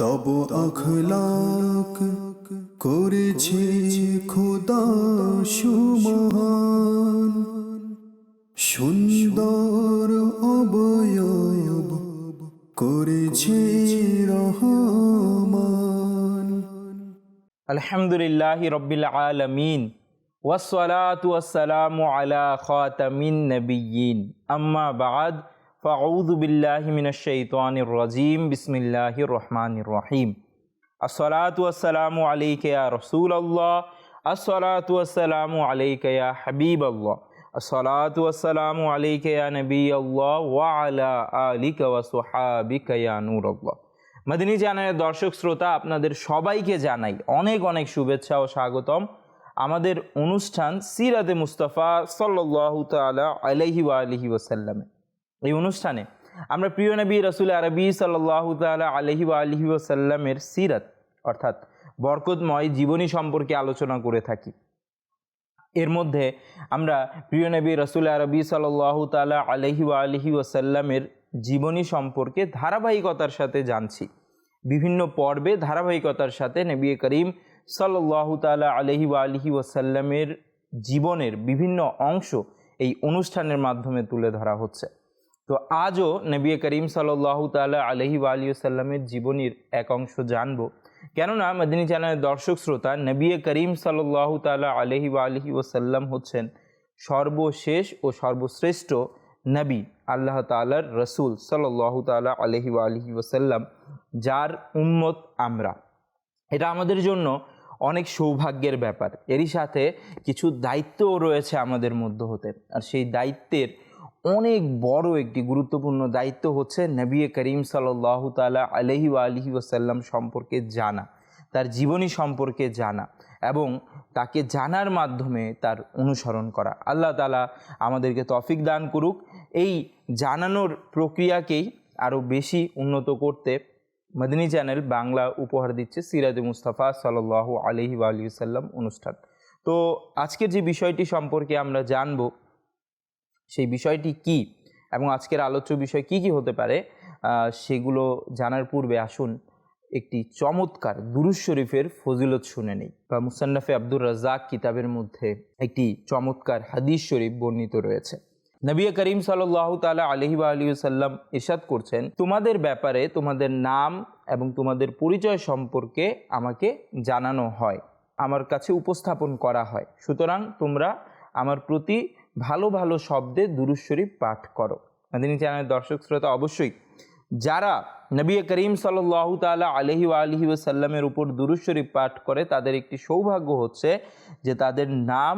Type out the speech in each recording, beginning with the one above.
তব আখলাক করেছে খোদা সুমহান। সুন্দর অবয়ব করেছে রহমান। আলহামদুলিল্লাহ রব্বিল আলমিন, ওয়াসসালাতু ওয়াসসালামু আলা খাতামিন নবিয়্যিন আম্মা বাদ ফাউযু বিল্লাহি মিনাশ শাইতানির রাজিম বিসমিল্লাহির রহমানির রহিম আসসালাতু ওয়াসসালামু আলাইকা ইয়া রাসূলুল্লাহ আসসালাতু ওয়াসসালামু আলাইকা ইয়া হাবিবাল্লাহ আসসালাতু ওয়াসসালামু আলাইকা ইয়া নবিয়াল্লাহ ওয়া আলা আলিকা ওয়া সুহাবিকা ইয়া নূরাল্লাহ মাদিনী চ্যানেলের দর্শক শ্রোতা, আপনাদের সবাইকে জানাই অনেক অনেক শুভেচ্ছা ও স্বাগতম। আমাদের অনুষ্ঠান সিরাতে মুস্তাফা সাল্লাহ তালা আলহি আলহি ওসাল্লামে এই অনুষ্ঠানে আমরা প্রিয় নবী রসুল আরবি সাল্লাহ তালা আলহি আলহি ওসাল্লামের সিরাত, অর্থাৎ বরকতময় জীবনী সম্পর্কে আলোচনা করে থাকি। এর মধ্যে আমরা প্রিয় নবী রসুল আরবি সাল্লাহ তালা আলহি আলহি ওসাল্লামের জীবনী সম্পর্কে ধারাবাহিকতার সাথে জানছি। বিভিন্ন পর্বে ধারাবাহিকতার সাথে নবী করিম সাল্লাহ তালা আলহি আলহি ওসাল্লামের জীবনের বিভিন্ন অংশ এই অনুষ্ঠানের মাধ্যমে তুলে ধরা হচ্ছে। তো আজও নবী করিম সাল্লাহ তালা আলহি ওয়া আলী সাল্লামের জীবনীর এক অংশ জানব। কেননা মদিনী চ্যানেলের দর্শক শ্রোতা, নবী করিম সাল্লাহ তালা আলহি আলহি ওসাল্লাম হচ্ছেন সর্বশেষ ও সর্বশ্রেষ্ঠ নবী, আল্লাহ তালার রসুল সাল্লাহ তালা আলহি আলহি ওসাল্লাম যার উম্মত আমরা। এটা আমাদের জন্য অনেক সৌভাগ্যের ব্যাপার। এরই সাথে কিছু দায়িত্বও রয়েছে আমাদের মধ্য হতে। আর সেই দায়িত্বের অনেক বড় একটি গুরুত্বপূর্ণ দায়িত্ব হচ্ছে নবী করিম সাল্লাহ তালা আলহি আলহি ওসাল্লাম সম্পর্কে জানা, তার জীবনী সম্পর্কে জানা এবং তাকে জানার মাধ্যমে তার অনুসরণ করা। আল্লাহ তালা আমাদেরকে তফিক দান করুক। এই জানানোর প্রক্রিয়াকেই আরও বেশি উন্নত করতে মদিনী চ্যানেল বাংলা উপহার দিচ্ছে সিরাজ মুস্তাফা সাল্লাহ আলহি আলী সাল্লাম অনুষ্ঠান। তো আজকের যে বিষয়টি সম্পর্কে আমরা জানব সেই বিষয়টি কি এবং আজকের আলোচ্য বিষয় কি কি হতে পারে সেগুলো জানার পূর্বে আসুন একটি চমৎকার দুরুজ শরীফের ফজিলত শুনে নেই। বা মুসান্নাফে আব্দুর রাজাক কিতাবের মধ্যে একটি চমৎকার হাদিস শরীফ বর্ণিত রয়েছে। নবী করিম সাল্লাহ তালা আলহি বা আলী সাল্লাম ইরশাদ করছেন, তোমাদের ব্যাপারে তোমাদের নাম এবং তোমাদের পরিচয় সম্পর্কে আমাকে জানানো হয়, আমার কাছে উপস্থাপন করা হয়। সুতরাং তোমরা আমার প্রতি ভালো ভালো শব্দে দুরুজ শরীফ পাঠ করো। মাদিনী চ্যানেলের দর্শক শ্রোতা অবশ্যই, যারা নবী করিম সাল্লাহ তালা আলহি আলহি সাল্লামের উপর দুরুজ শরীফ পাঠ করে, তাদের একটি সৌভাগ্য হচ্ছে যে তাদের নাম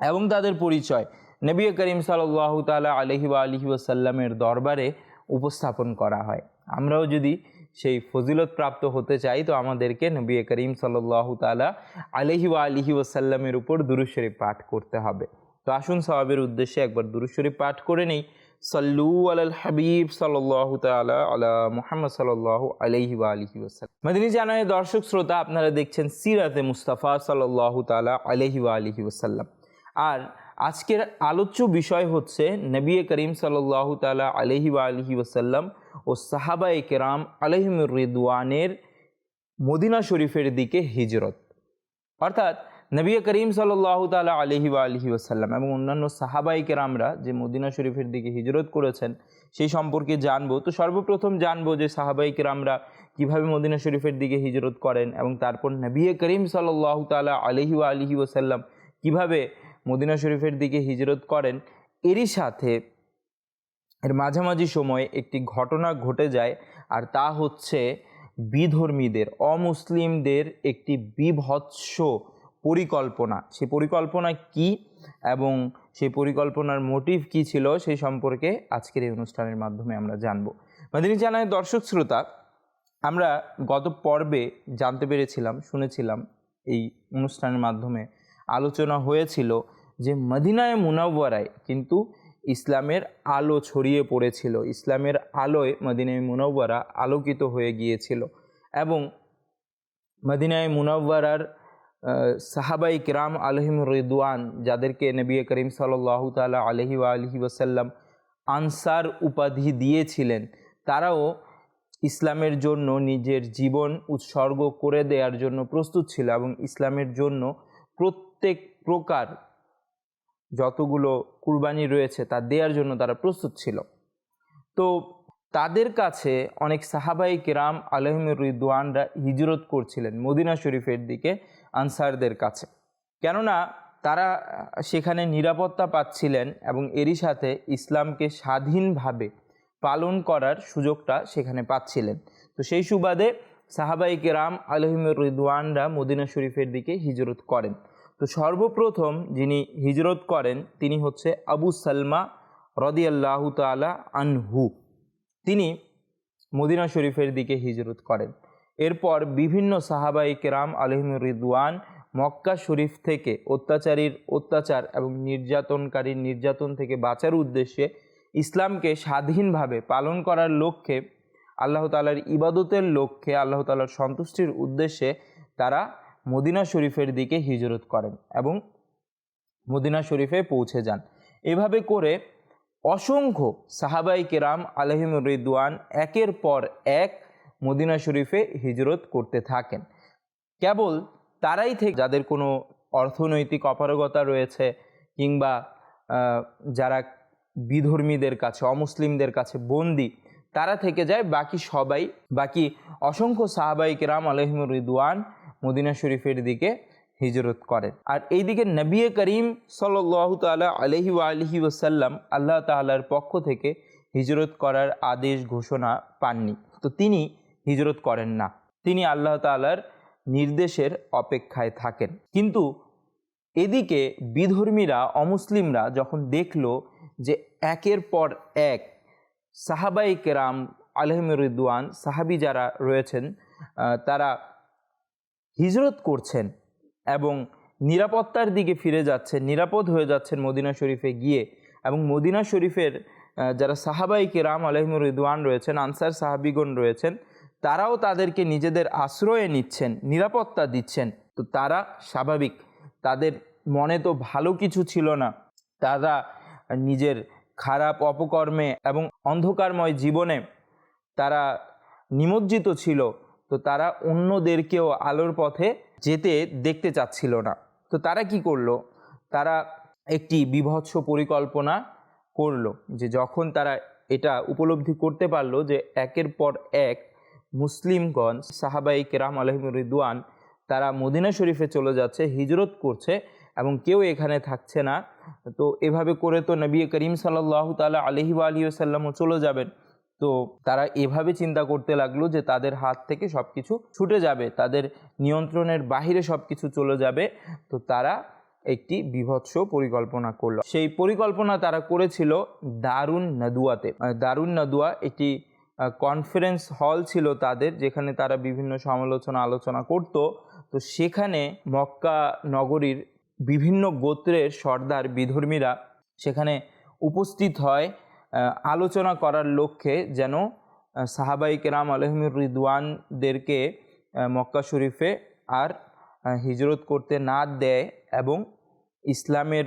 এবং তাদের পরিচয় নবী করিম সাল্লাহ তালা আলহি আলহি ওসাল্লামের দরবারে উপস্থাপন করা হয়। আমরাও যদি সেই ফজিলত প্রাপ্ত হতে চাই, তো আমাদেরকে নবী করিম সাল্লাহ তালা আলহি আলহি ওসাল্লামের উপর দুরুশরী পাঠ করতে হবে। তো আসুন সবাবের উদ্দেশ্যে একবার দুরুশ্বরী পাঠ করে নেই। সাল্লু আল হাবিব সাল্লাহ তালা আলা মোহাম্মদ সাল্লাহ আলহি আলহি ওসাল্লাম মদিনী জানায় দর্শক শ্রোতা, আপনারা দেখছেন সিরাতে মুস্তাফা সাল্লাহ তালা আলহি আলহি ওসাল্লাম আর আজকের আলোচ্য বিষয় হচ্ছে নবী করিম সাল্লাহ তালা আলহি আলহি ওসাল্লাম ও সাহাবাই কেরাম আলহিমুর রিদওয়ানের মদিনা শরীফের দিকে হিজরত। অর্থাৎ নবী করিম সাল্লাহ তালা আলহি আলহি ওসাল্লাম এবং অন্যান্য সাহাবাই কেরামরা যে মদিনা শরীফের দিকে হিজরত করেছেন, সেই সম্পর্কে জানব। তো সর্বপ্রথম জানব যে সাহাবাই কেরামরা কীভাবে মদিনা শরীফের দিকে হিজরত করেন এবং তারপর নবী করিম সাল্লাহ তালা আলহি আলহি ওসাল্লাম কীভাবে মদিনা শরীফের দিকে হিজরত করেন। এরই সাথে এর মাঝামাঝি সময়ে একটি ঘটনা ঘটে যায় আর তা হচ্ছে বিধর্মীদের, অমুসলিমদের একটি বিভৎস পরিকল্পনা। সেই পরিকল্পনা কি এবং সেই পরিকল্পনার মোটিভ কি ছিল সেই সম্পর্কে আজকের এই অনুষ্ঠানের মাধ্যমে আমরা জানব। মাদিনী জানায়, দর্শক শ্রোতা, আমরা গত পর্বে জানতে পেরেছিলাম, শুনেছিলাম এই অনুষ্ঠানের মাধ্যমে আলোচনা হয়েছিল যে মদিনায় মুনাওয়ারায় কিন্তু ইসলামের আলো ছড়িয়ে পড়েছিল। ইসলামের আলোয় মদিনায় মুনাওয়ারা আলোকিত হয়ে গিয়েছিল এবং মদিনায় মুনাওয়ারার সাহাবাই কিরাম আলহিম রিদওয়ান, যাদেরকে নবী করিম সাল্লাহ তালা আলহি আলহি ওসাল্লাম আনসার উপাধি দিয়েছিলেন, তারাও ইসলামের জন্য নিজের জীবন উৎসর্গ করে দেওয়ার জন্য প্রস্তুত ছিল এবং ইসলামের জন্য প্রত্যেক প্রকার যতগুলো কুরবানি রয়েছে তা দেওয়ার জন্য তারা প্রস্তুত ছিল। তো তাদের কাছে অনেক সাহাবাই কেরাম আলহমুর রিদওয়ানরা হিজরত করছিলেন মদিনা শরীফের দিকে। আনসারদের কাছে। কেননা, তারা সেখানে নিরাপত্তা পাচ্ছিলেন এবং এরই সাথে ইসলামকে স্বাধীনভাবে পালন করার সুযোগটা সেখানে পাচ্ছিলেন। তো সেই সুবাদে সাহাবাই কেরাম আলহিমুর রিদওয়ানরা মদিনা শরীফের দিকে হিজরত করেন। তো সর্বপ্রথম যিনি হিজরত করেন, তিনি হচ্ছে আবু সালমা রদিয়াল্লাহু তালা আনহু। তিনি মদিনা শরীফের দিকে হিজরত করেন। এরপর বিভিন্ন সাহাবাই কেরাম আলহিমুর রিদওয়ান মক্কা শরীফ থেকে অত্যাচারীর অত্যাচার এবং নির্যাতনকারীর নির্যাতন থেকে বাঁচার উদ্দেশ্যে ইসলামকে স্বাধীনভাবে পালন করার লক্ষ্যে, আল্লাহ তালার ইবাদতের লক্ষ্যে, আল্লাহ তালার সন্তুষ্টির উদ্দেশ্যে তারা মদিনা শরীফের দিকে হিজরত করেন এবং মদিনা শরীফে পৌঁছে যান। এভাবে করে অসংখ্য সাহাবাই কেরাম আলহিম রিদওয়ান একের পর এক মদিনা শরীফে হিজরত করতে থাকেন। কেবল তারাই থেকে যাদের কোনো অর্থনৈতিক অপারগতা রয়েছে কিংবা যারা বিধর্মীদের কাছে, অমুসলিমদের কাছে বন্দি, তারা থেকে যায় বাকি সবাই, বাকি অসংখ্য সাহাবাই কেরাম আলহিমুর রিদওয়ান মদিনা শরীফের দিকে হিজরত করেন। আর এইদিকে নবী করিম সাল্লাহ তালা আলহি আলহি ওসাল্লাম আল্লাহ তাল্লার পক্ষ থেকে হিজরত করার আদেশ ঘোষণা পাননি। তো তিনি হিজরত করেন না। তিনি আল্লাহ তালার নির্দেশের অপেক্ষায় থাকেন। কিন্তু এদিকে বিধর্মীরা, অমুসলিমরা যখন দেখল যে একের পর এক সাহাবাই কেরাম আলহমরিদওয়ান সাহাবি যারা রয়েছেন তারা হিজরত করছেন এবং নিরাপত্তার দিকে ফিরে যাচ্ছেন নিরাপদ হয়ে যাচ্ছেন মদিনা শরীফে গিয়ে এবং মদিনা শরীফের যারা সাহাবাই কেরাম আলহিমুর রিদওয়ান রয়েছেন, আনসার সাহাবিগণ রয়েছেন তারাও তাদেরকে নিজেদের আশ্রয়ে নিচ্ছেন, নিরাপত্তা দিচ্ছেন। তো তারা স্বাভাবিক। তাদের মনে তো ভালো কিছু ছিল না। তারা নিজের খারাপ অপকর্মে এবং অন্ধকারময় জীবনে তারা নিমজ্জিত ছিল। তো তারা অন্যদেরকেও আলোর পথে যেতে দেখতে চাচ্ছিল না। তো তারা কি করল? তারা একটি বিভৎস পরিকল্পনা করল যে যখন তারা এটা উপলব্ধি করতে পারল যে একের পর এক মুসলিমগণ সাহাবাই কেরাম আলহিম রিদওয়ান, তারা মদিনা শরীফে চলে যাচ্ছে, হিজরত করছে এবং কেউ এখানে থাকছে না। তো এভাবে করে তো নবী করিম সাল্লাহ তালা আলহি আলী সাল্লামও চলে যাবেন। তো তারা এভাবে চিন্তা করতে লাগল যে তাদের হাত থেকে সব কিছু ছুটে যাবে, তাদের নিয়ন্ত্রণের বাহিরে সব কিছু চলে যাবে। তো তারা একটি বিভৎস পরিকল্পনা করল। সেই পরিকল্পনা তারা করেছিল দারুণ নদুয়াতে দারুণ নদুয়া একটি কনফারেন্স হল ছিল তাদের, যেখানে তারা বিভিন্ন সমালোচনা, আলোচনা করত। তো সেখানে মক্কা নগরীর বিভিন্ন গোত্রের সর্দার, বিধর্মীরা সেখানে উপস্থিত হয়। আলোচনা করার লক্ষ্যে যেন সাহাবাই কেরাম আলহমির রিদওয়ানদেরকে মক্কা শরীফে আর হিজরত করতে না দেয় এবং ইসলামের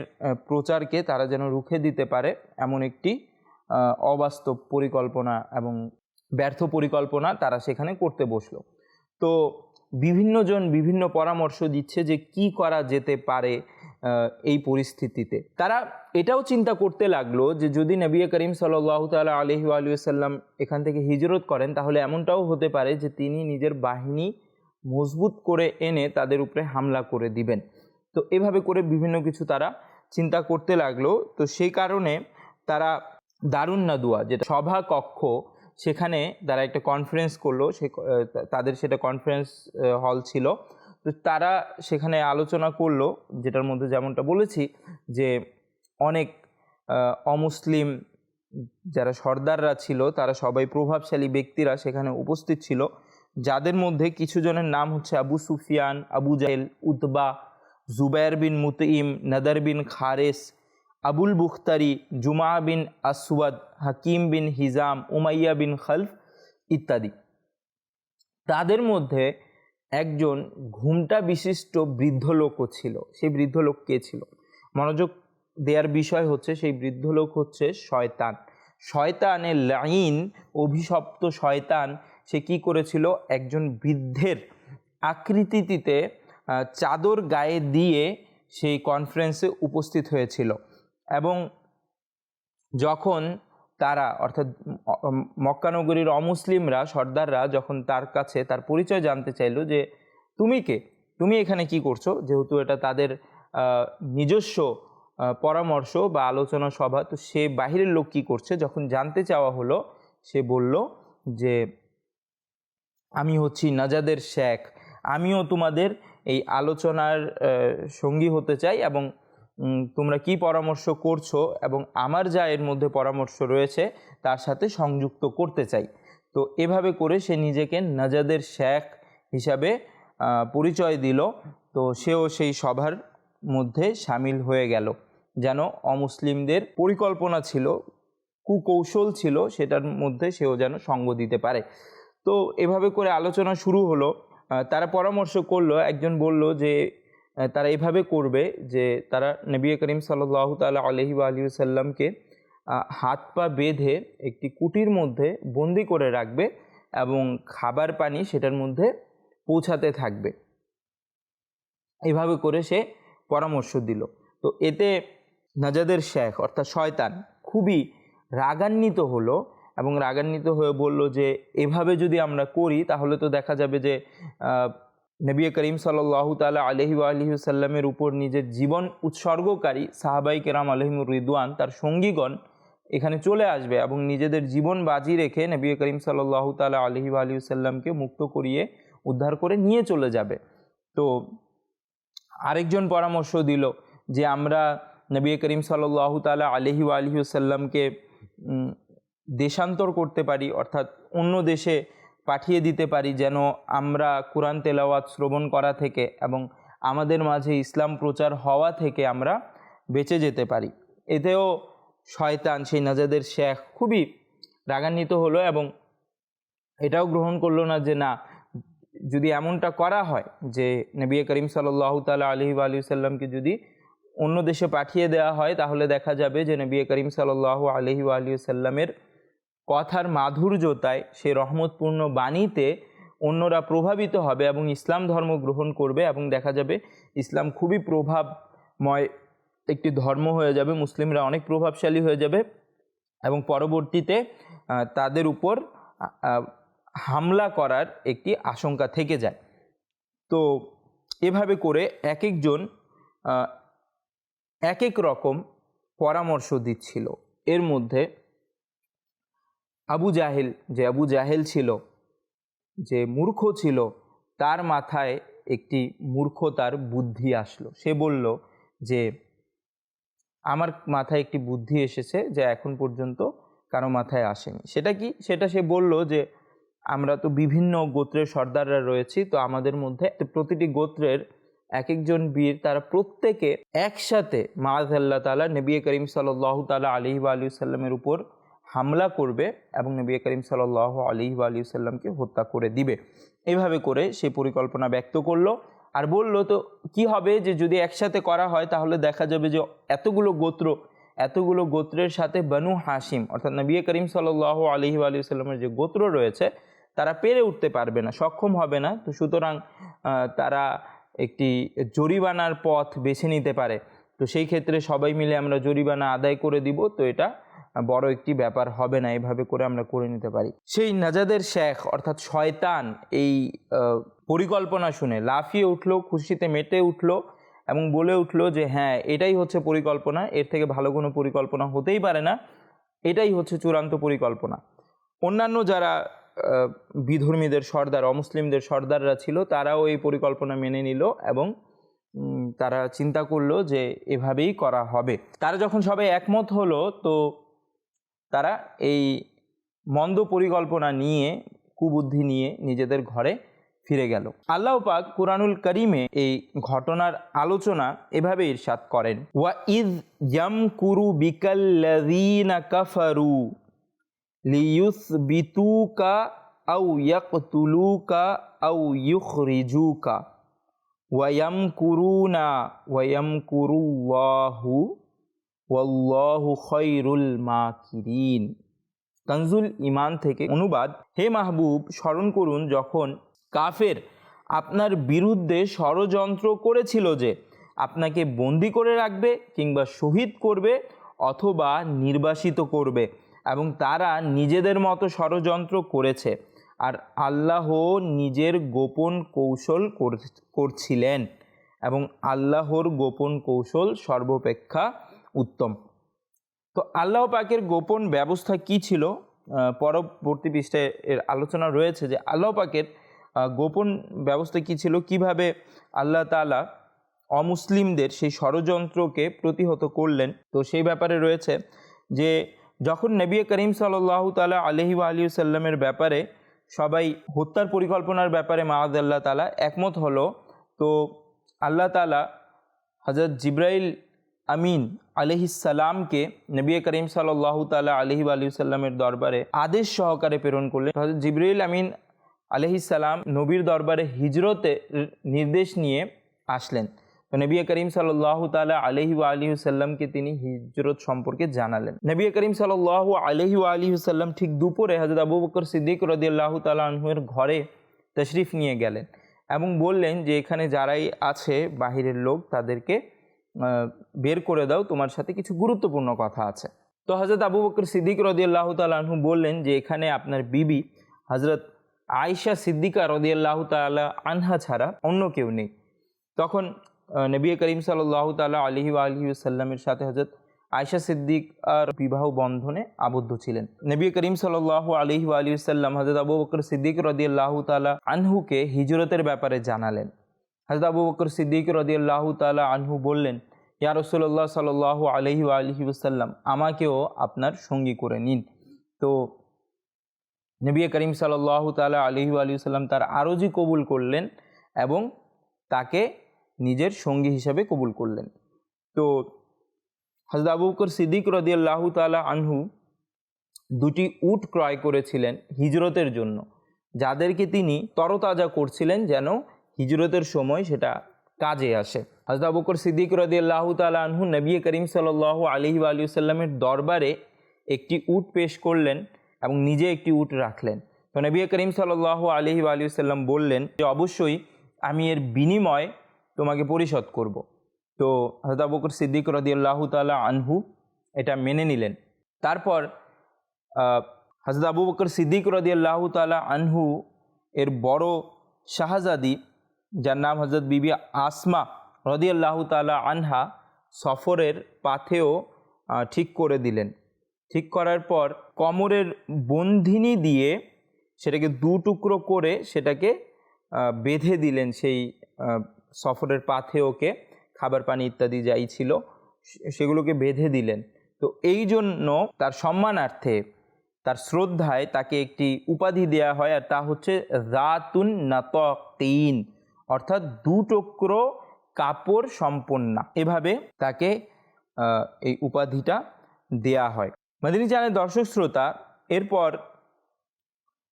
প্রচারকে তারা যেন রুখে দিতে পারে, এমন একটি অবাস্তব পরিকল্পনা এবং ব্যর্থ পরিকল্পনা তারা সেখানে করতে বসল। তো বিভিন্নজন বিভিন্ন পরামর্শ দিচ্ছে যে কি করা যেতে পারে এই পরিস্থিতিতে। তারা এটাও চিন্তা করতে লাগল যে যদি নবী করিম সাল্লাহ তালা আলহি আলুসাল্লাম এখান থেকে হিজরত করেন, তাহলে এমনটাও হতে পারে যে তিনি নিজের বাহিনী মজবুত করে এনে তাদের উপরে হামলা করে দিবেন। তো এভাবে করে বিভিন্ন কিছু তারা চিন্তা করতে লাগল। তো সেই কারণে তারা দারুণ নাদুয়া, যেটা সভা কক্ষ সেখানে তারা একটা কনফারেন্স করল, সে, তাদের সেটা কনফারেন্স হল ছিল। তো তারা সেখানে আলোচনা করল, যেটার মধ্যে যেমনটা বলেছি যে অনেক অমুসলিম যারা সর্দাররা ছিল, তারা সবাই প্রভাবশালী ব্যক্তিরা সেখানে উপস্থিত ছিল। যাদের মধ্যে কিছু জনের নাম হচ্ছে Abu Sufyan, Abu Jahl, Utba Jubayr bin Mutim Nadr bin খারেস Abul Bukhtari, Zama bin Aswad, হাকিম বিন হিজাম, উমাইয়া বিন খালফ ইত্যাদি। তাদের মধ্যে একজন ঘুমটা বিশিষ্ট বৃদ্ধ লোকও ছিল। সেই বৃদ্ধ লোক কে ছিল? মনোযোগ দেওয়ার বিষয় হচ্ছে সেই বৃদ্ধ লোক হচ্ছে শয়তান। শয়তানের লাইন, অভিশপ্ত শয়তান, সে কি করেছিল? একজন বৃদ্ধের আকৃতিতে চাদর গায়ে দিয়ে সেই কনফারেন্সে উপস্থিত হয়েছিল। এবং যখন তারা, অর্থাৎ মক্কানগরীর অমুসলিমরা, সর্দাররা যখন তার কাছে তার পরিচয় জানতে চাইলো যে, তুমি কে? তুমি এখানে কি করছ? যেহেতু এটা তাদের নিজস্ব পরামর্শ বা আলোচনা সভা, তো সে বাহিরের লোক কি করছে? যখন জানতে চাওয়া হলো, সে বলল যে, আমি হচ্ছি নাজাদের শেখ। আমিও তোমাদের এই আলোচনার সঙ্গী হতে চাই এবং তোমরা কি পরামর্শ করছ এবং আমার যা এর মধ্যে পরামর্শ রয়েছে তার সাথে সংযুক্ত করতে চাই। তো এভাবে করে সে নিজেকে নাজাদের শেখ হিসাবে পরিচয় দিল। তো সেও সেই সভার মধ্যে সামিল হয়ে গেল। যেন অমুসলিমদের পরিকল্পনা ছিল, কুকৌশল ছিল, সেটার মধ্যে সেও যেন সঙ্গ দিতে পারে। তো এভাবে করে আলোচনা শুরু হলো। তারা পরামর্শ করল, একজন বলল যে তারা এভাবে করবে যে তারা নবী করিম সাল্লাহ তাল আলহি আলী সাল্লামকে হাত পা বেঁধে একটি কুটির মধ্যে বন্দি করে রাখবে এবং খাবার পানি সেটার মধ্যে পৌঁছাতে থাকবে। এভাবে করে সে পরামর্শ দিল। তো এতে নাজাদের শেখ অর্থাৎ শয়তান খুবই রাগান্বিত হলো এবং রাগান্বিত হয়ে বলল যে, এভাবে যদি আমরা করি, তাহলে তো দেখা যাবে যে নবী করিম সাল্লাহ তালা আলহি আলহিসাল্লামের উপর নিজের জীবন উৎসর্গকারী সাহাবাই কেরাম আলহিমুর রিদওয়ান, তার সঙ্গীগণ এখানে চলে আসবে এবং নিজেদের জীবন বাজি রেখে নবী করিম সাল্লাহ তালা আলহি আলহিসাল্লামকে মুক্ত করিয়ে উদ্ধার করে নিয়ে চলে যাবে। তো আরেকজন পরামর্শ দিল যে আমরা নবী করিম সাল্লাহ তালা আলহি আলহিউসাল্লামকে দেশান্তর করতে পারি, অর্থাৎ অন্য দেশে পাঠিয়ে দিতে পারি যেন আমরা কোরআন তেলাওয়াত শ্রবণ করা থেকে এবং আমাদের মাঝে ইসলাম প্রচার হওয়া থেকে আমরা বেঁচে যেতে পারি। এতেও শয়তান, সেই নাজাদের শেখ খুবই রাগান্বিত হলো এবং এটাও গ্রহণ করল না যে না, যদি এমনটা করা হয় যে নবী করিম সাল্লাহ তালা আলহি আলী সাল্লামকে যদি অন্য দেশে পাঠিয়ে দেওয়া হয়, তাহলে দেখা যাবে যে নবী করিম সাল্লাহ আলহি আলী সাল্লামের কথার মাধুর্যতায় সে রহমতপূর্ণ বাণীতে অন্যরা প্রভাবিত হবে এবং ইসলাম ধর্ম গ্রহণ করবে এবং দেখা যাবে ইসলাম খুবই প্রভাবময় একটি ধর্ম হয়ে যাবে, মুসলিমরা অনেক প্রভাবশালী হয়ে যাবে এবং পরবর্তীতে তাদের উপর হামলা করার একটি আশঙ্কা থেকে যায়। তো এভাবে করে এক একজন এক এক রকম পরামর্শ দিচ্ছিল। এর মধ্যে আবু জাহেল, যে আবু জাহেল ছিল, যে মূর্খ ছিল, তার মাথায় একটি মূর্খতার বুদ্ধি আসলো। সে বলল যে, আমার মাথায় একটি বুদ্ধি এসেছে যে এখন পর্যন্ত কারও মাথায় আসেনি। সেটা কি? সেটা সে বলল যে, আমরা তো বিভিন্ন গোত্রের সর্দাররা রয়েছি, তো আমাদের মধ্যে প্রতিটি গোত্রের এক একজন বীর, তারা প্রত্যেকে একসাথে মাজ আল্লাহ তালা নবী করিম সাল্লাহ তালা আলি আলী সাল্লামের উপর হামলা করবে এবং নবী করিম সাল্লাহ আলি আলী সাল্লামকে হত্যা করে দিবে। এইভাবে করে সে পরিকল্পনা ব্যক্ত করল আর বলল, তো কি হবে যে যদি একসাথে করা হয় তাহলে দেখা যাবে যে এতগুলো গোত্র, এতগুলো গোত্রের সাথে বানু হাসিম অর্থাৎ নবী করিম সাল্লাহ আলহি আলী সাল্লামের যে গোত্র রয়েছে, তারা পেরে উঠতে পারবে না, সক্ষম হবে না। তো সুতরাং তারা একটি জরিমানার পথ বেছে নিতে পারে। তো সেই ক্ষেত্রে সবাই মিলে আমরা জরিমানা আদায় করে দিব। তো এটা বড় একটি ব্যাপার হবে না, এভাবে করে আমরা করে নিতে পারি। সেই নাজাদের শেখ, অর্থাৎ শয়তান, এই পরিকল্পনা শুনে লাফিয়ে উঠল, খুশিতে মেতে উঠল এবং বলে উঠল যে হ্যাঁ এটাই হচ্ছে পরিকল্পনা, এর থেকে ভালো কোনো পরিকল্পনা হতেই পারে না, এটাই হচ্ছে চূড়ান্ত পরিকল্পনা। অন্যান্য যারা বিধর্মীদের সর্দার, অমুসলিমদের সর্দাররা ছিল, তারাও এই পরিকল্পনা মেনে নিল এবং তারা চিন্তা করল যে, এভাবেই করা হবে। তারা যখন সবাই একমত হলো, তো তারা এই মন্দ পরিকল্পনা নিয়ে, কুবুদ্ধি নিয়ে নিজেদের ঘরে ফিরে গেল। আল্লাহ পাক কুরআনুল করিমে এই ঘটনার আলোচনা এভাবে ইরশাদ করেন, ওয়া ইজ ইয়াম কুরু বিকাল্লাযীনা কাফারু লিয়ুসবিতুকা আও ইয়াকতুলুকা আও ইউখরিজুকা। ওয়ায়াম কুরুনা ওয়ায়াম কুরুল্লাহু ওয়াল্লাহু খৈরুল মাকিরিন। তানজুল ইমান থেকে অনুবাদ, হে মাহবুব, স্মরণ করুন যখন কাফের আপনার বিরুদ্ধে ষড়যন্ত্র করেছিল যে আপনাকে বন্দি করে রাখবে কিংবা শহীদ করবে অথবা নির্বাসিত করবে এবং তারা নিজেদের মতো ষড়যন্ত্র করেছে আর আল্লাহ নিজের গোপন কৌশল কর- করছিলেন এবং আল্লাহর গোপন কৌশল সর্বাপেক্ষা উত্তম। তো আল্লাহ পাকের গোপন ব্যবস্থা কি ছিল? পরবর্তী পৃষ্ঠায় এর আলোচনা রয়েছে যে আল্লাহ পাকের গোপন ব্যবস্থা কি ছিল? কীভাবে আল্লাহ তালা অমুসলিমদের সেই ষড়যন্ত্রকে প্রতিহত করলেন? তো সেই ব্যাপারে রয়েছে যে যখন নবী করিম সাল্লাহ তালা আলহি আলী সাল্লামের ব্যাপারে সবাই হত্যার পরিকল্পনার ব্যাপারে মাহাদ আল্লাহ তালা একমত হলো, তো আল্লাহ তালা হজরত জিব্রাইল আমিন আলহিসাল্লামকে নবী করিম সাল্লাহ তালা আলহি আলী সাল্লামের দরবারে আদেশ সহকারে প্রেরণ করলেন। জিব্রাইল আমিন আলহিসাল্লাম নবীর দরবারে হিজরতে নির্দেশ নিয়ে আসলেন। তো নবী করিম সাল্লাহ তালা আলহি আলী সাল্লামকে তিনি হিজরত সম্পর্কে জানালেন। নবী করিম সাল্লাহ আলহি আলী সাল্লাম ঠিক দুপুরে হজরত আবু বকর সিদ্দিক রদিয়াল্লাহ তালা আনহুয়ের ঘরে তশরিফ নিয়ে গেলেন এবং বললেন যে এখানে যারাই আছে বাহিরের লোক তাদেরকে বের করে দাও, তোমার সাথে কিছু গুরুত্বপূর্ণ কথা আছে। তো হজরত আবু বকর সিদ্দিক রদিয়াল্লাহ তালাহু বললেন যে, এখানে আপনার বিবি হজরত আয়শা সিদ্দিকা রদিয়াল্লাহ তালা আনহা ছাড়া অন্য কেউ নেই। তখন নবী করিম সাল্লাহ তালা আলহি আলহি সাল্লামের সাথে হজরত আয়শা সিদ্দিক আর বিবাহ বন্ধনে আবদ্ধ ছিলেন। নবী করিম সাল্লাহ আলহি আলী সাল্লাম হজরত আবু বকর সিদ্দিক রদিয়াল্লাহ তালা আনহুকে হিজরতের ব্যাপারে জানালেন। হজরত আবু বকর সিদ্দিক রদিয়াল্লাহ তালা আনহু বললেন, ইয়া রসুল্লাহ সাল আলহি আলহি সাল্লাম আমাকেও আপনার সঙ্গী করে নিন। তো নবী করিম সাল্লাহ তালা আলহি আলহি সাল্লাম তার আরজি কবুল করলেন এবং তাকে নিজের সঙ্গী হিসাবে কবুল করলেন। তো হজরত আবু বকর সিদ্দিক রদিয়াল্লাহ তালা আনহু দুটি উট ক্রয় করেছিলেন হিজরতের জন্য, যাদেরকে তিনি তরতাজা করছিলেন যেন হিজরতের সময় সেটা কাজে আসে। আবু বকর সিদ্দিক রদিয়াল্লাহ তালা আনহু নবী করিম সাল আলহি আলী সাল্লামের দরবারে একটি উট পেশ করলেন এবং নিজে একটি উট রাখলেন। তো নবী করিম সাল আলহি আলী সাল্লাম বললেন যে, অবশ্যই আমি এর বিনিময় তোমাকে পরিশোধ করব। তো আবু বকর সিদ্দিক রদিয়াল্লাহ তালা আনহু এটা মেনে নিলেন। তারপর হজরত আবু বকর সিদ্দিক রদিয়াল্লাহ তালা আনহু এর বড় শাহজাদি যার নাম হজরত বিবি আসমা রদিয়াল্লাহ তালা আনহা সফরের পাথেও ঠিক করে দিলেন। ঠিক করার পর কমরের বন্ধিনী দিয়ে সেটাকে দু টুকরো করে সেটাকে বেঁধে দিলেন সেই সফরের পাথেওকে খাবার পানি ইত্যাদি যাই ছিল সেগুলোকে বেঁধে দিলেন। তো এই জন্য তার সম্মানার্থে, তার শ্রদ্ধায় তাকে একটি উপাধি দেয়া হয় আর তা হচ্ছে রাতুন নাতিন অর্থাৎ দু টুকরো কাপড় সম্পন্না। এভাবে তাকে এই উপাধিটা দেয়া হয়। মাদিনী চ্যানেল দর্শক শ্রোতা, এরপর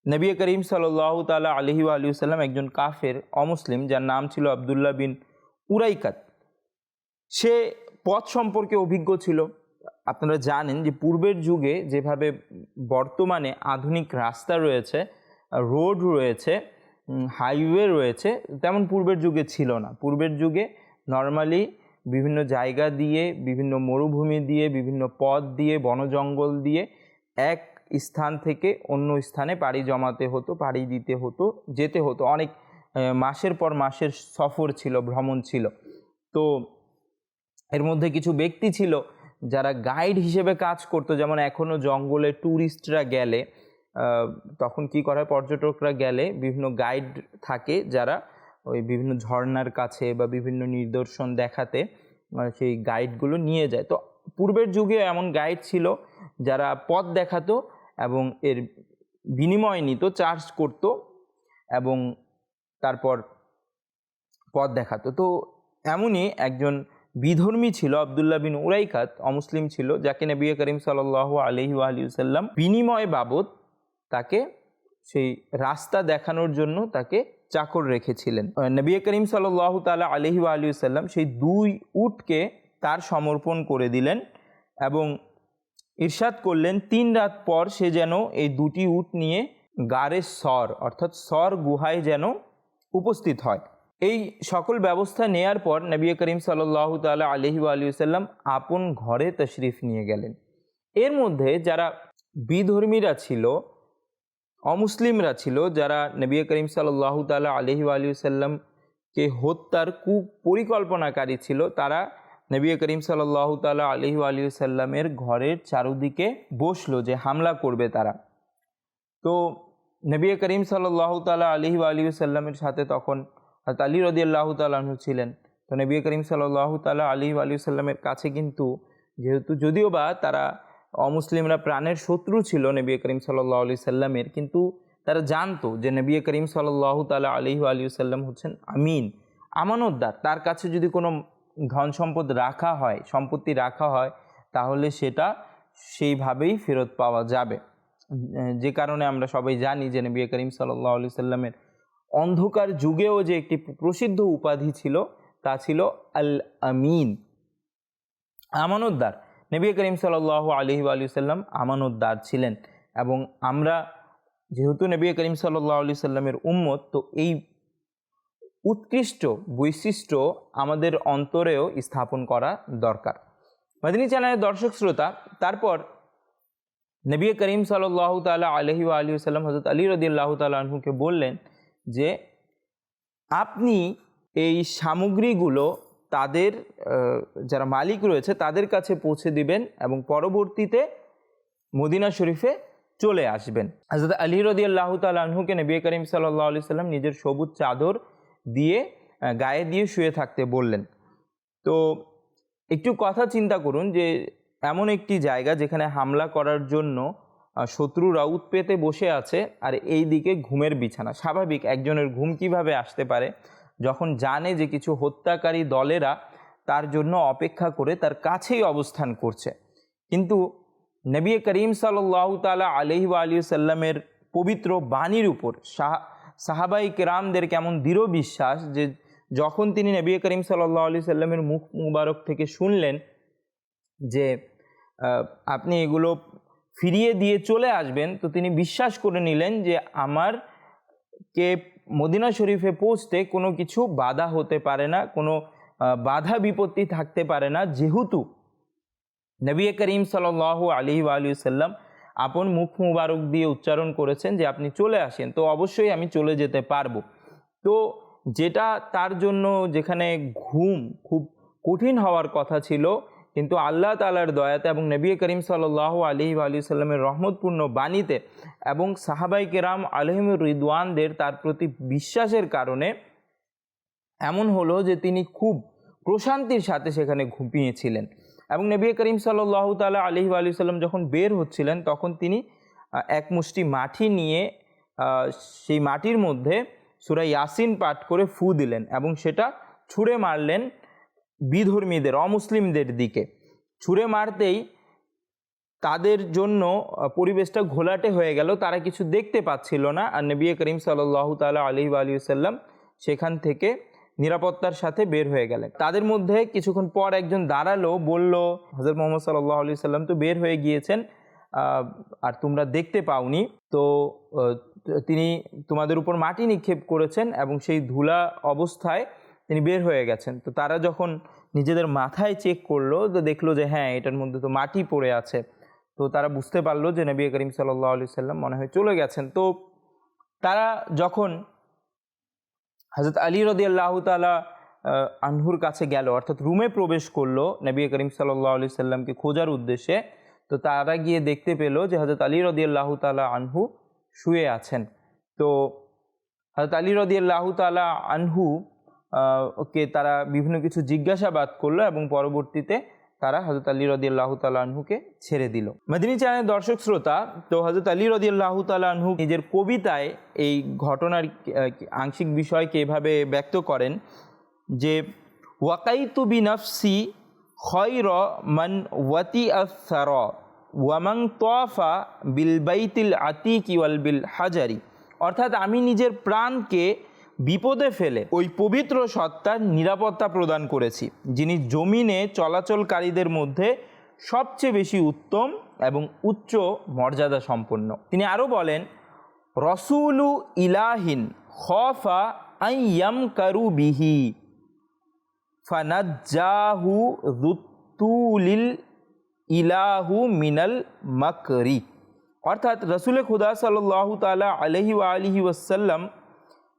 নবী করিম সাল্লাহ তালা আলহি আলী সাল্লাম একজন কাফের, অমুসলিম, যার নাম ছিল আবদুল্লাহ বিন উরাইকাত। সে পথ সম্পর্কে অভিজ্ঞ ছিল। আপনারা জানেন যে পূর্বের যুগে যেভাবে বর্তমানে আধুনিক রাস্তা রয়েছে, রোড রয়েছে হাইওয়ে রয়েছে, তেমন পূর্বের যুগে ছিল না। পূর্বের যুগে নর্মালি বিভিন্ন জায়গা দিয়ে, বিভিন্ন মরুভূমি দিয়ে, বিভিন্ন পথ দিয়ে, বনজঙ্গল দিয়ে এক স্থান থেকে অন্য স্থানে পাড়ি জমাতে হতো, পাড়ি দিতে হতো, যেতে হতো। অনেক মাসের পর মাসের সফর ছিল, ভ্রমণ ছিল। তো এর মধ্যে কিছু ব্যক্তি ছিল যারা গাইড হিসেবে কাজ করতো, যেমন এখনও জঙ্গলে ট্যুরিস্টরা গেলে তখন কি করা হয় পর্যটকরা গেলে বিভিন্ন গাইড থাকে যারা ওই বিভিন্ন ঝর্নার কাছে বা বিভিন্ন নিদর্শন দেখাতে সেই গাইডগুলো নিয়ে যায়। তো পূর্বের যুগে এমন গাইড ছিল যারা পথ দেখাতো এবং এর বিনিময় নিত চার্জ করত এবং তারপর পথ দেখাতো। তো এমনই একজন বিধর্মী ছিল, আবদুল্লাহ বিন উরাইকাত অমুসলিম ছিল, যাকে নবী করিম সাল আলহি আলী সাল্লাম বিনিময় বাবদ সেই রাস্তা দেখানোর জন্য তাকে চাকর রেখেছিলেন। নবী করিম সাল্লাহ তালা আলহি আলী সাল্লাম সেই দুই উটকে তার সমর্পণ করে দিলেন এবং ইরশাদ করলেন, তিন রাত পর সে যেন এই দুটি উট নিয়ে গাড়ের স্বর অর্থাৎ স্বর গুহায় যেন উপস্থিত হয়। এই সকল ব্যবস্থা নেয়ার পর নবী করিম সাল্লাহ তালা আলহি আলিয়াল্লাম আপন ঘরে তশরিফ নিয়ে গেলেন। এর মধ্যে যারা বিধর্মীরা ছিল অমুসলিমরা ছিল যারা নবী করিম সাল্লাহ তালা আলহি আলিয়াল্লামকে হত্যার কুপরিকল্পনাকারী ছিল, তারা নবী করিম সাল্লাহ তালা আলহি আলিয়াল্লামের ঘরের চারুদিকে বসল যে হামলা করবে তারা। তো নবী করিম সাল্লাহ তালা আলহি আলিয়াল্লামের সাথে তখন আলী রদি আল্লাহ তালাহু ছিলেন। তো নবী করিম সাল্লাহ তালা আলী আলিয়াল্লামের কাছে কিন্তু যেহেতু যদিও বা তারা অমুসলিমরা প্রাণের শত্রু ছিল নবী করিম সাল্লাহ আলি সাল্লামের, কিন্তু তারা জানতো যে নবী করিম সাল্লাহ তালা আলী আলী সাল্লাম হচ্ছেন আমিন, আমানতদার। তার কাছে যদি কোনো ধন সম্পদ রাখা হয়, সম্পত্তি রাখা হয়, তাহলে সেটা সেইভাবেই ফেরত পাওয়া যাবে। যে কারণে আমরা সবাই জানি যে নবী করিম সাল্লাহ আলি সাল্লামের অন্ধকার যুগেও যে একটি প্রসিদ্ধ উপাধি ছিল, তা ছিল আল আমিন আমানতদার। নবী করিম সাল্লাহ আলহি আলি সাল্লাম আমানতদার ছিলেন এবং আমরা যেহেতু নবী করিম সাল্লাহ আলি সাল্লামের উম্মত, তো এই উৎকৃষ্ট বৈশিষ্ট্য আমাদের অন্তরেও স্থাপন করা দরকার। মাদিনী চ্যানেলের দর্শক শ্রোতা, তারপর নবী করিম সাল্লাহ তালা আলহি আলী সাল্লাম হজরত আলী রদিল্লাহ তালহুকে বললেন যে, আপনি এই সামগ্রীগুলো তাদের যারা মালিক রয়েছে তাদের কাছে পৌঁছে দিবেন এবং পরবর্তীতে মদিনা শরীফে চলে আসবেন। হজরত আলী রদি আল্লাহ তালহুকে নবী করিম সাল্লাহ আলি সাল্লাম নিজের সবুজ চাদর দিয়ে গায়ে দিয়ে শুয়ে থাকতে বললেন। তো একটু কথা চিন্তা করুন যে এমন একটি জায়গা যেখানে হামলা করার জন্য শত্রুরা উৎপেতে বসে আছে আর এই দিকে ঘুমের বিছানা। স্বাভাবিক একজনের ঘুম কীভাবে আসতে পারে যখন জানে যে কিছু হত্যাকারী দলেরা তার জন্য অপেক্ষা করে তার কাছেই অবস্থান করছে। কিন্তু নবী করিম সাল্লাহ তালা আলহি আলী সাল্লামের পবিত্র বাণীর উপর সাহা সাহাবাই কেরামদের কেমন দৃঢ় বিশ্বাস যে যখন তিনি নবী করিম সাল্লাহ আলি সাল্লামের মুখ মুবারক থেকে শুনলেন যে আপনি এগুলো ফিরিয়ে দিয়ে চলে আসবেন, তো তিনি বিশ্বাস করে নিলেন যে আমার কে মদিনা শরীফে পৌঁছতে কোনো কিছু বাধা হতে পারে না, কোনো বাধা বিপত্তি থাকতে পারে না। যেহেতু নবী করিম সাল আলী আলী সাল্লাম আপন মুখ মুবারক দিয়ে উচ্চারণ করেছেন যে আপনি চলে আসেন, তো অবশ্যই আমি চলে যেতে পারব। তো যেটা তার জন্য যেখানে ঘুম খুব কঠিন হওয়ার কথা ছিল কিন্তু আল্লাহ তালার দয়াতে এবং নবী করিম সাল্লাহ আলী আলী সাল্লামের রহমতপূর্ণ বাণীতে এবং সাহাবাই কেরাম আলহিম রিদওয়ানদের তার প্রতি বিশ্বাসের কারণে এমন হলো যে তিনি খুব প্রশান্তির সাথে সেখানে ঘুমিয়েছিলেন। এবং নবী করিম সাল্লাহ তালা আলহি আলী সাল্লাম যখন বের হচ্ছিলেন তখন তিনি এক মুষ্টি মাটি নিয়ে সেই মাটির মধ্যে সুরা ইয়াসিন পাঠ করে ফু দিলেন এবং সেটা ছুঁড়ে মারলেন বিধর্মীদের, অমুসলিমদের দিকে। ছুঁড়ে মারতেই তাদের জন্য পরিবেশটা ঘোলাটে হয়ে গেল। তারা কিছু দেখতে পাচ্ছিল না। আর নবী করিম সাল্লাহ তালা আলী সাল্লাম সেখান থেকে নিরাপত্তার সাথে বের হয়ে গেলেন। তাদের মধ্যে কিছুক্ষণ পর একজন দাঁড়াল, বলল হজরত মোহাম্মদ সাল্লাহ আলি সাল্লাম তো বের হয়ে গিয়েছেন আর তোমরা দেখতে পাওনি। তো তিনি তোমাদের উপর মাটি নিক্ষেপ করেছেন এবং সেই ধুলা অবস্থায় তিনি বের হয়ে গেছেন। তো তারা যখন নিজেদের মাথায় চেক করল, তো দেখল যে হ্যাঁ এটার মধ্যে তো মাটি পড়ে আছে। তো তারা বুঝতে পারল যে নবী করিম সাল্লাহ আলি সাল্লাম মনে হয় চলে গেছেন। তো তারা যখন হজরত আলী রদি আল্লাহ তালা আনহুর কাছে গেল, অর্থাৎ রুমে প্রবেশ করল নবী করিম সাল্লাহ আলি সাল্লামকে খোঁজার উদ্দেশ্যে, তো তারা গিয়ে দেখতে পেল যে হজরত আলী রদি আল্লাহ তালা আনহু শুয়ে আছেন। তো হজরত আলী রদি আল্লাহ তালা আনহু ওকে তারা বিভিন্ন কিছু জিজ্ঞাসাবাদ করল এবং পরবর্তীতে তারা হজরত আলী রদি আল্লাহ আনহুকে ছেড়ে দিল। মেদিনী চ্যানেলের দর্শক শ্রোতা, তো হজরত আলী রদি আল্লাহ আনহু নিজের কবিতায় এই ঘটনার আংশিক বিষয়কে এভাবে ব্যক্ত করেন যে, ওয়াকাইতু বি নফসি খয়র মান ওয়াতি আসার ওয়ামাং তোয়াফা বিল বাইতিল আতিকি ওয়াল বিল হাজারি। অর্থাৎ আমি নিজের প্রাণকে বিপদে ফেলে। ওই পবিত্র সত্তার নিরাপত্তা প্রদান করেছি, যিনি জমিনে চলাচলকারীদের মধ্যে সবচেয়ে বেশি উত্তম এবং উচ্চ মর্যাদা সম্পন্ন। তিনি আরও বলেন, রসুলু ইলাহিন খফা আইয়াম কারু বিহি ফানাজ্জাহু দুত্তুলিল ইলাহু মিনাল মাকরি। অর্থাৎ রসুলে খুদা সাল্লাহু তালা আলহি আলহি ওয়াসাল্লাম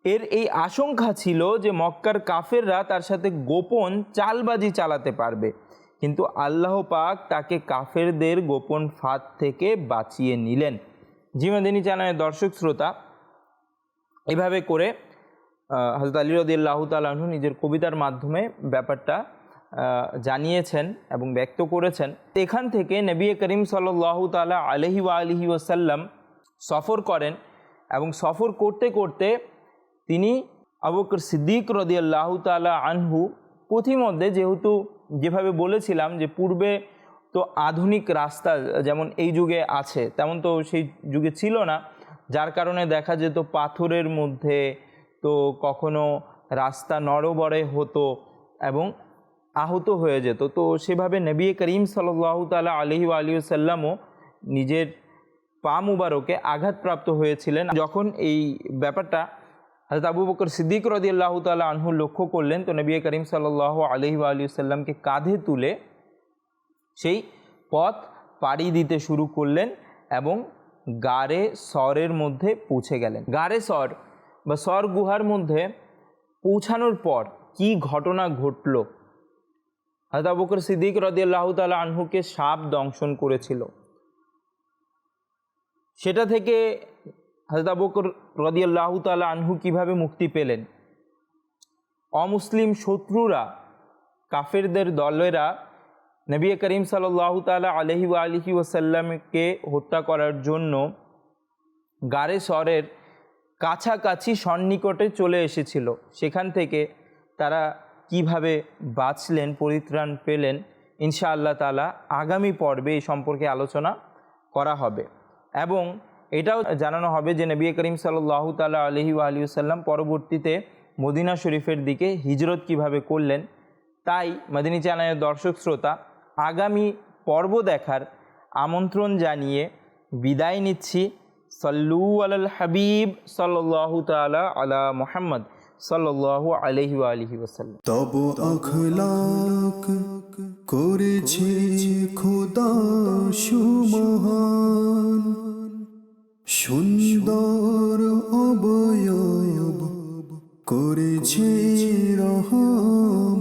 এর এই আশঙ্কা ছিল যে মক্কার কাফেররা তার সাথে গোপন চালবাজি চালাতে পারবে। কিন্তু আল্লাহ পাক তাকে কাফেরদের গোপন ফাঁদ থেকে বাঁচিয়ে নিলেন। জিমাদিনী চ্যানেলের দর্শক শ্রোতা, এভাবে করে হজরত আলী রদিল্লাহ নিজের কবিতার মাধ্যমে ব্যাপারটা জানিয়েছেন এবং ব্যক্ত করেছেন। এখান থেকে নবী করিম সাল্লাহ তালা আলহি ওয়া আলহি ওসাল্লাম সফর করেন এবং সফর করতে করতে তিনি আবুকর সিদ্দিক রদিয়াল্লাহ তালা আনহু পথিমধ্যে যেহেতু যেভাবে বলেছিলাম যে পূর্বে তো আধুনিক রাস্তা যেমন এই যুগে আছে, তেমন তো সেই যুগে ছিল না। যার কারণে দেখা যেত পাথরের মধ্যে তো কখনো রাস্তা নরবরে হতো এবং আহত হয়ে যেত। তো সেভাবে নবী করিম সাল্লাহ তালা আলহি আলী সাল্লামও নিজের পা মুবারকে আঘাতপ্রাপ্ত হয়েছিলেন। যখন এই ব্যাপারটা হজরত আবু বকর সিদ্দিক রদি আল্লাহ তালা আনহু লক্ষ্য করলেন, তো নবী করিম সাল্লাহ আলহি আলী সাল্লামকে কাঁধে তুলে সেই পথ পাড়ি দিতে শুরু করলেন এবং গারে সরের মধ্যে পৌঁছে গেলেন। গারে স্বর বা স্বর গুহার মধ্যে পৌঁছানোর পর কি ঘটনা ঘটল? হজরত আবু বকর সিদ্দিক রদিয়াল্লাহ তালা আনহুকে সাপ দংশন করেছিল। সেটা থেকে হজরত রদিয়াল্লাহ তালা আনহু কীভাবে মুক্তি পেলেন? অমুসলিম শত্রুরা, কাফেরদের দলেরা নবী করিম সাল্লাহ তালা আলহি আলহি ওসাল্লামকে হত্যা করার জন্য গারে স্বরের কাছাকাছি সন্নিকটে চলে এসেছিল। সেখান থেকে তারা কীভাবে বাঁচলেন, পরিত্রাণ পেলেন ইনশা আল্লাহ তালা আগামী পর্বে এই সম্পর্কে আলোচনা করা হবে। এবং এটাও জানানো হবে যে নবী করিম সাল্লাহ তালা আলহি আলিউসাল্লাম পরবর্তীতে মদিনা শরীফের দিকে হিজরত কীভাবে করলেন, তাই মদিনী চ্যানেলের দর্শক শ্রোতা, আগামী পর্ব দেখার আমন্ত্রণ জানিয়ে বিদায় নিচ্ছি। সল্লু আল হাবিব সাল্লাহ তালা আলা মোহাম্মদ সাল্লাহ আলহি আলহি ওসাল্লাম করেছে খোদা সুমহান। সুন্দর অবয়ব করেছে রহমান